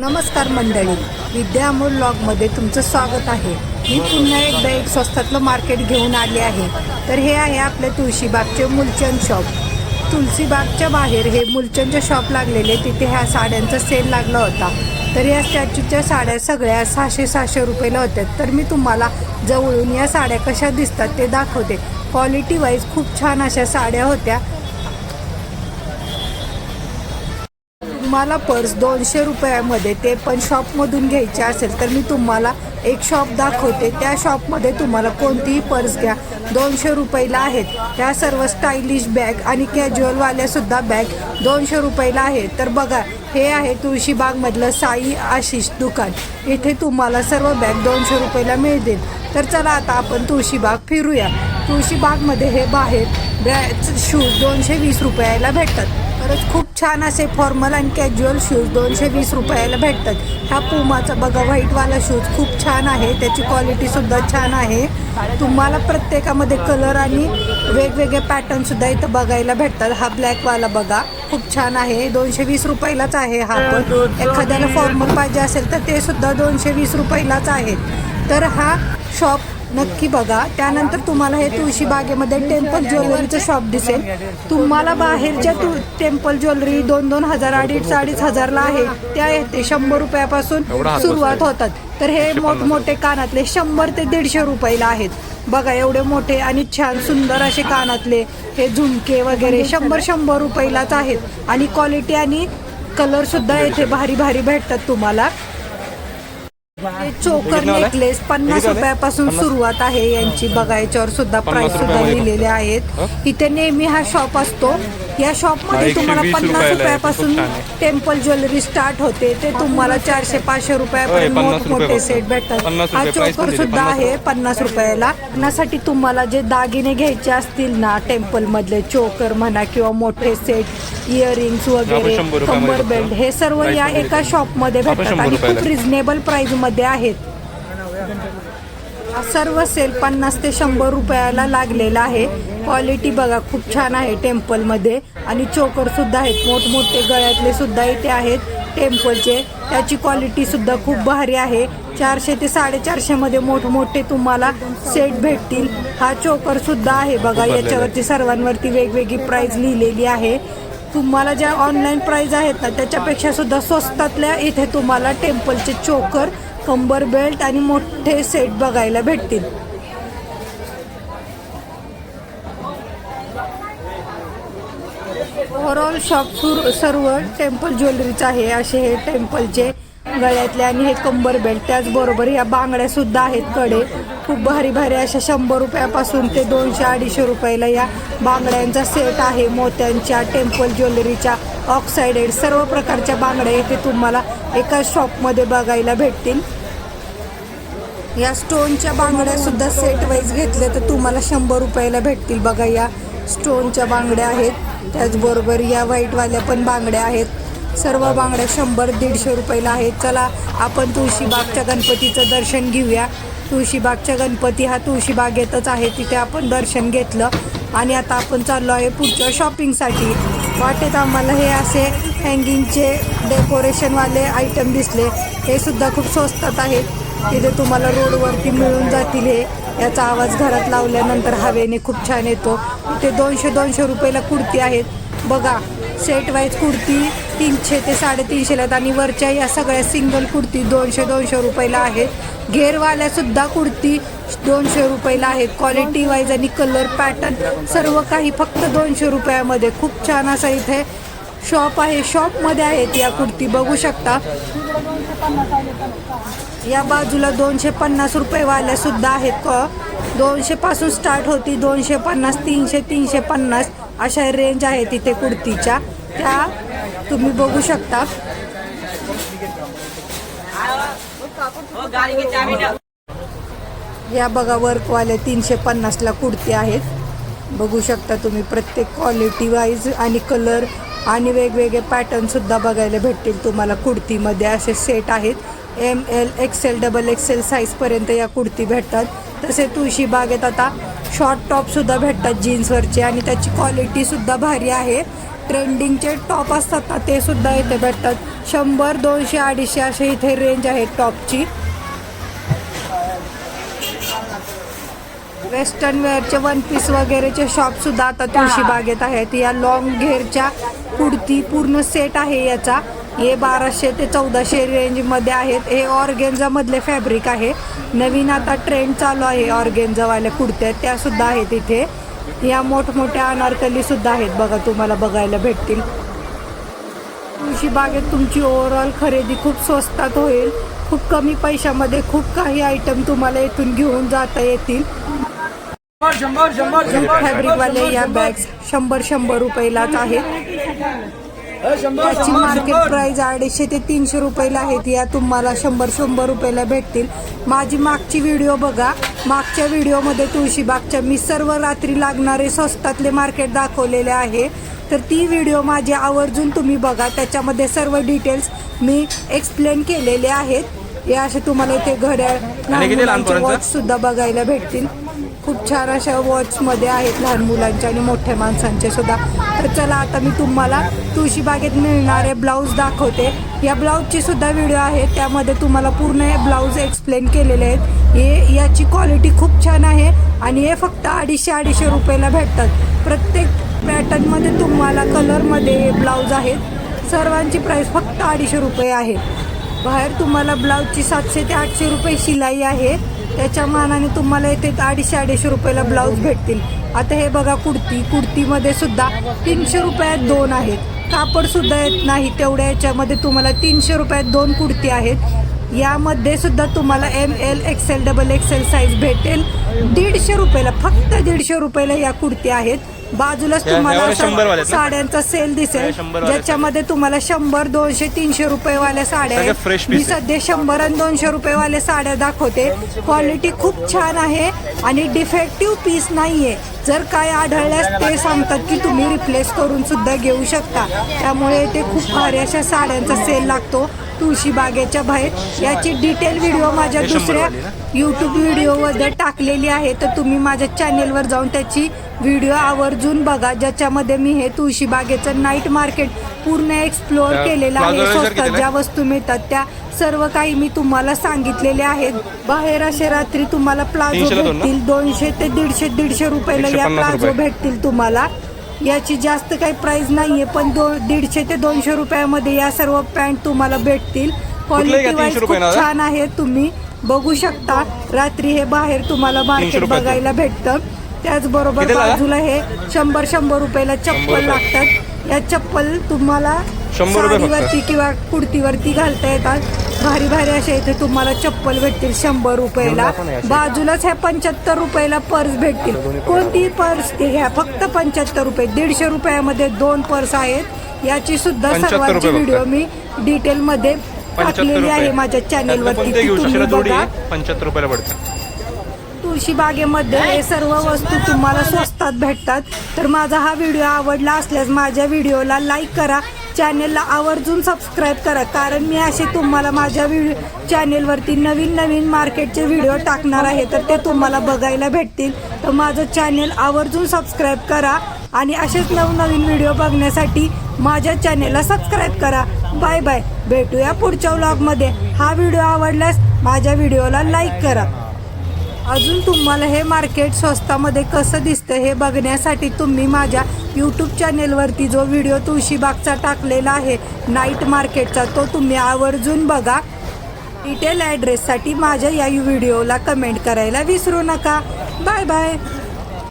नमस्कार मंडळी. विद्या अमोल लॉगमध्ये तुमचं स्वागत आहे. मी पुन्हा एकदा एक स्वस्तातलं मार्केट घेऊन आले आहे. तर हे आहे आपले तुळशीबागचे मुलचंद शॉप. तुलसीबागच्या बाहेर हे मुलचंदचे शॉप लागलेले तिथे ह्या साड्यांचा सेल लागला होता. तर या स्टॅच्यूच्या साड्या सगळ्या सहाशे सहाशे रुपयाला होत्या. तर मी तुम्हाला जवळून या साड्या कशा दिसतात ते दाखवते. क्वालिटी वाईज खूप छान अशा साड्या होत्या. तुम्हाला पर्स दोनशे रुपयामध्ये ते पण शॉपमधून घ्यायचे असेल तर मी तुम्हाला एक शॉप दाखवते. त्या शॉपमध्ये तुम्हाला कोणतीही पर्स घ्या. दोनशे रुपयाला आहेत. त्या सर्व स्टायलिश बॅग आणि कॅज्युअलवाल्यासुद्धा बॅग दोनशे रुपयाला आहेत. तर बघा हे आहे तुळशीबागमधलं साई आशिष दुकान. इथे तुम्हाला सर्व बॅग दोनशे रुपयाला मिळतील. तर चला आता आपण तुळशीबाग फिरूया. तुळशीबागमध्ये हे बाहेर ब्रॅ शूज दोनशे वीस रुपयाला भेटतात. खरंच खूप छान असे फॉर्मल आणि कॅज्युअल शूज दोनशे वीस रुपयाला भेटतात. ह्या पुमाचा बघा व्हाईटवाला शूज खूप छान आहे. त्याची क्वालिटीसुद्धा छान आहे. तुम्हाला प्रत्येकामध्ये कलर आणि वेगवेगळे पॅटर्नसुद्धा इथं बघायला भेटतात. हा ब्लॅकवाला बघा खूप छान आहे. दोनशे वीस रुपयालाच आहे हा पण. एखाद्याला फॉर्मल पाहिजे असेल तर ते सुद्धा दोनशे वीस रुपयालाच आहेत तर हा शॉप नक्की बघा. त्यानंतर तुम्हाला हे तुळशी बागेमध्ये टेम्पल ज्वेलरीचं शॉप दिसेल. तुम्हाला बाहेरच्या तु टेम्पल ज्वेलरी दोन दोन हजार अडीच अडीच हजारला आहे. त्या येते शंभर रुपयापासून सुरुवात होतात. तर हे मोठमोठे कानातले शंभर ते दीडशे रुपयाला आहेत. बघा एवढे मोठे आणि छान सुंदर असे कानातले हे झुमके वगैरे शंभर शंभर रुपयालाच आहेत. आणि क्वालिटी आणि कलर सुद्धा येथे भारी भारी भेटतात तुम्हाला. चोकर नेकलेस पन्नास रुपयापासून सुरुवात आहे. यांची बघा याच्यावर सुद्धा प्राइस सुद्धा लिहिलेले आहेत. इथे नेहमी हा शॉप असतो. या शॉपमध्ये एकशे तुम्हाला वीस पन्नास रुपयाला आहे. रुपयापासून खूप छान आहे. टेम्पल ज्वेलरी स्टार्ट होते ते तुम्हाला चारशे पाचशे रुपयापर्यंत पन्नास मोठमोठे सेट भेटतात हा रुपये price चोकर सुद्धा आहे पन्नास रुपयाला लग्नासाठी तुम्हाला जे दागिने घ्यायचे असतील ना टेम्पल मधले चोकर म्हणा किंवा मोठे सेट इयरिंग्स वगैरे शंभर रुपयामध्ये कंबर बेल्ट हे सर्व Price या एका. शॉपमध्ये आपण भेटतात शंभर आणि खूप रुपयाला. रिझनेबल प्राइसमध्ये आहेत सर्व सेल पन्नास ते शंभर रुपयाला लागलेला आहे. क्वालिटी बघा खूप छान आहे टेम्पलमध्ये. आणि चोकर सुद्धा आहेत. मोठमोठे गळ्यातले सुद्धा इथे आहेत टेम्पलचे. त्याची क्वालिटी सुद्धा खूप भारी आहे. चारशे ते साडेचारशे मध्ये मोठमोठे तुम्हाला सेट भेटतील. हा चोकर सुद्धा आहे बघा याच्यावरती सर्वांवरती वेगवेगळी प्राइस लिहिलेली आहे. तुम्हाला ज्या ऑनलाईन प्राइस आहेत ना त्याच्यापेक्षा सुद्धा स्वस्तातल्या इथे तुम्हाला टेम्पलचे चोकर कंबर बेल्ट आणि मोठे सेट बघायला भेटतील. ओव्हरऑल शॉप सर्व टेम्पल ज्वेलरीचं आहे असे हे टेम्पलचे गळ्यातले आणि हे कंबर बेल्ट. त्याचबरोबर या बांगड्या सुद्धा आहेत कडे. खूप भारी भारी अशा शंभर रुपयापासून ते दोनशे अडीचशे रुपयाला या बांगड्यांचा सेट आहे. मोत्यांच्या टेम्पल ज्वेलरीच्या ऑक्साइडेड सर्व प्रकारच्या बांगड्या इथे तुम्हाला एकाच शॉपमध्ये बघायला भेटतील. या स्टोनच्या बांगड्या सुद्धा सेट वाईज घेतल्या तर तुम्हाला शंभर रुपयाला भेटतील. बघा या स्टोनच्या बांगड्या आहेत. त्याचबरोबर या व्हाईटवाल्या पण बांगड्या आहेत. सर्व बांगड्या शंभर दीडशे रुपयाला आहेत. चला आपण तुळशीबागच्या गणपतीचं दर्शन घेऊया. तुळशीबागच्या गणपती हा तुळशीबागेतच आहे. तिथे आपण दर्शन घेतलं. आणि आता आपण चाललो आहे पुढच्या शॉपिंगसाठी वाटेत आम्हाला हे असे हँगिंगचे डेकोरेशनवाले आयटम दिसले. हे सुद्धा खूप स्वस्तात आहेत. तिथे तुम्हाला रोडवरती मिळून जातील हे. याचा आवाज घरात लावल्यानंतर हवेने खूप छान येतो. ते दोनशे दोनशे रुपयाला कुर्ती आहेत. बघा सेट वाईज कुर्ती तीनशे ते साडेतीनशेला आहेत. आणि वरच्या या सगळ्या सिंगल कुर्ती दोनशे दोनशे रुपयाला आहेत. घेरवाल्यासुद्धा कुर्ती दोनशे रुपयाला आहेत. क्वालिटी वाईज आणि कलर पॅटर्न सर्व काही फक्त दोनशे रुपयामध्ये. खूप छान असा इथे शॉप आहे. शॉपमध्ये आहेत या कुर्ती. बघू शकता. या बाजूला दोनशे पन्नास रुपयेवाल्या सुद्धा आहेत. क दोनशे पासून स्टार्ट होती. दोनशे पन्नास तीनशे तीनशे पन्नास अशा रेंज आहे तिथे कुर्तीच्या. त्या तुम्ही बघू शकता. या बघा वर्कवाल्या तीनशे पन्नासला कुर्ती आहेत. बघू शकता तुम्ही प्रत्येक क्वालिटी वाईज आणि कलर आणि वेगवेगळे पॅटर्नसुद्धा बघायला भेटतील. तुम्हाला कुर्तीमध्ये असे सेट आहेत. M L XL double XL साईजपर्यंत या कुर्ती भेटतात. तसे तुळशी बागेत आता शॉर्ट टॉपसुद्धा भेटतात जीन्सवरचे आणि त्याची क्वालिटीसुद्धा भारी आहे. ट्रेंडिंगचे टॉप असतात ना ते सुद्धा इथे भेटतात. शंभर दोनशे अडीचशे असे इथे रेंज आहे टॉपची वेस्टर्न वेअरचे वन पीस वगैरेचे शॉप सुद्धा आता तुळशी बागेत आहेत. या लॉंग घेरच्या कुर्ती पूर्ण सेट आहे याचा. हे बाराशे ते चौदाशे रेंजमध्ये आहेत. हे ऑर्गेन्झा मधले फॅब्रिक आहे. नवीन आता ट्रेंड चालू आहे ऑर्गेन्झावाल्या कुर्त्या. त्या सुद्धा आहेत इथे. या मोठमोठ्या अनारकली सुद्धा आहेत बघा तुम्हाला बघायला भेटतील. तुळशी बागेत तुमची ओव्हरऑल खरेदी खूप स्वस्तात होईल. खूप कमी पैशामध्ये खूप काही आयटम तुम्हाला इथून घेऊन जाता येतील. फॅब्रिकवाले या बॅग्स शंभर शंभर रुपयालाच आहेत. याची मार्केट प्राइस अडीचशे ते तीनशे रुपयाला आहेत या तुम्हाला शंभर शंभर रुपयाला भेटतील. माझी मागची व्हिडिओ बघा. मागच्या व्हिडिओमध्ये तुळशीबागच्या मी सर्व रात्री लागणारे स्वस्तातले मार्केट दाखवलेले आहे. तर ती व्हिडिओ माझी आवर्जून तुम्ही बघा. त्याच्यामध्ये सर्व डिटेल्स मी एक्सप्लेन केलेले आहेत. हे असे तुम्हाला इथे घड्याळ सुद्धा बघायला भेटतील. खूप छान अशा वॉचमध्ये आहेत लहान मुलांच्या आणि मोठ्या माणसांचे सुद्धा. तर चला आता मी तुम्हाला तुळशीबागेत मिळणारे ब्लाऊज दाखवते. या ब्लाऊजची सुद्धा व्हिडिओ आहे त्यामध्ये तुम्हाला पूर्ण हे ब्लाऊज एक्सप्लेन केलेले आहेत. हे याची क्वालिटी खूप छान आहे आणि हे फक्त अडीचशे अडीचशे रुपयाला भेटतात. प्रत्येक पॅटर्नमध्ये तुम्हाला कलरमध्ये ब्लाऊज आहेत. सर्वांची प्राईस फक्त अडीचशे रुपये आहे. बाहेर तुम्हाला ब्लाऊजची सातशे ते आठशे रुपये शिलाई आहे. त्याच्या मानाने तुम्हाला इथे अडीचशे अडीचशे रुपयाला ब्लाऊज भेटतील. आता हे बघा कुर्ती कुर्तीमध्ये सुद्धा तीनशे रुपयात दोन आहेत. कापड सुद्धा येत नाही तेवढ्या याच्यामध्ये तुम्हाला तीनशे रुपयात दोन कुर्ती आहेत. यामध्ये सुद्धा तुम्हाला M L XL double XL size भेटेल. दीडशे रुपयाला फक्त दीडशे रुपयाला या कुर्ती आहेत. बाजूलाच तुम्हाला? साड्यांचा सेल दिसेल. ज्याच्यामध्ये तुम्हाला शंभर दोनशे तीनशे रुपयेवाल्या साड्या आहेत. मी. सध्या शंभर आणि दोनशे रुपयेवाले साड्या दाखवते. क्वालिटी खूप छान आहे आणि डिफेक्टिव्ह पीस नाहीये. जर काय आढळल्यास ते सांगतात की तुम्ही रिप्लेस करून सुद्धा घेऊ शकता. त्यामुळे ते खूप भारी अशा साड्यांचा सेल लागतो. तुळशी बागेच्या बाहेर याची डिटेल व्हिडिओ माझ्या दुसऱ्या? यूट्यूब व्हिडिओमध्ये टाकलेली आहे तर तुम्ही माझ्या चॅनेलवर जाऊन त्याची व्हिडिओ आवर्जून बघा ज्याच्यामध्ये मी हे तुळशी बागेचं नाईट मार्केट पूर्ण एक्सप्लोअर केलेलं आहे स्वस्तात कितीला? ज्या वस्तू मिळतात त्या सर्व काही मी तुम्हाला सांगितलेले आहेत बाहेर असे रात्री तुम्हाला प्लाझो? भेटतील दोनशे ते दीडशे दीडशे रुपयाला या प्लाझो. भेटतील तुम्हाला याची जास्त काही प्राइस नाहीये पण दो दीडशे ते दोनशे रुपयामध्ये या सर्व पॅन्ट तुम्हाला भेटतील क्वालिटी वाईज 300 खूप? छान आहे तुम्ही बघू शकता रात्री हे बाहेर तुम्हाला मार्केट. बघायला भेटतं त्याचबरोबर? बाजूला हे शंभर शंभर रुपयाला चप्पल. लागतात या चप्पल तुम्हाला शंभर रुपये फक्त. साडीवरती किंवा कुर्तीवरती घालता येतात. भारी भारी अशा इथे तुम्हाला चप्पल भेटतील शंभर रुपयाला. बाजूलाच ह्या पंच्याहत्तर रुपयाला पर्स भेटतील. कोणतीही पर्स ते घ्या. फक्त पंच्याहत्तर रुपये. दीडशे रुपयामध्ये दोन पर्स आहेत. याची सुद्धा 75 सर्वांची रुपये फक्त. व्हिडिओ मी डिटेलमध्ये पंच्याहत्तर टाकलेली आहे माझ्या त्यातलं चॅनेलवरती कोणते घेऊ ती शकता? तुम्ही जोडी बघा. पंच्याहत्तर रुपयाला पडतं. तुळशी बागेमध्ये हे सर्व वस्तू तुम्हाला स्वस्तात भेटतात. तर माझा हा व्हिडिओ आवडला असल्यास माझ्या व्हिडिओला लाईक करा. चॅनेलला आवर्जून सबस्क्राईब करा. कारण मी असे तुम्हाला माझ्या व्हिडिओ चॅनेलवरती नवीन नवीन मार्केटचे व्हिडिओ टाकणार आहे तर ते तुम्हाला बघायला भेटतील. तर माझं चॅनेल आवर्जून सबस्क्राईब करा आणि असेच नवनवीन व्हिडिओ बघण्यासाठी माझ्या चॅनेलला सबस्क्राईब करा. बाय बाय भेटूया पुढच्या व्लॉगमध्ये हा व्हिडिओ आवडल्यास माझ्या व्हिडिओला लाईक करा. अजून तुम्हाला हे मार्केट स्वस्तामध्ये कसं दिसतं हे बघण्यासाठी तुम्ही माझ्या यूट्यूब चॅनेलवरती जो व्हिडिओ तुळशीबागचा टाकलेला आहे नाईट मार्केटचा तो तुम्ही आवर्जून बघा. डिटेल ॲड्रेससाठी माझ्या या व्हिडिओला कमेंट करायला विसरू नका. Bye bye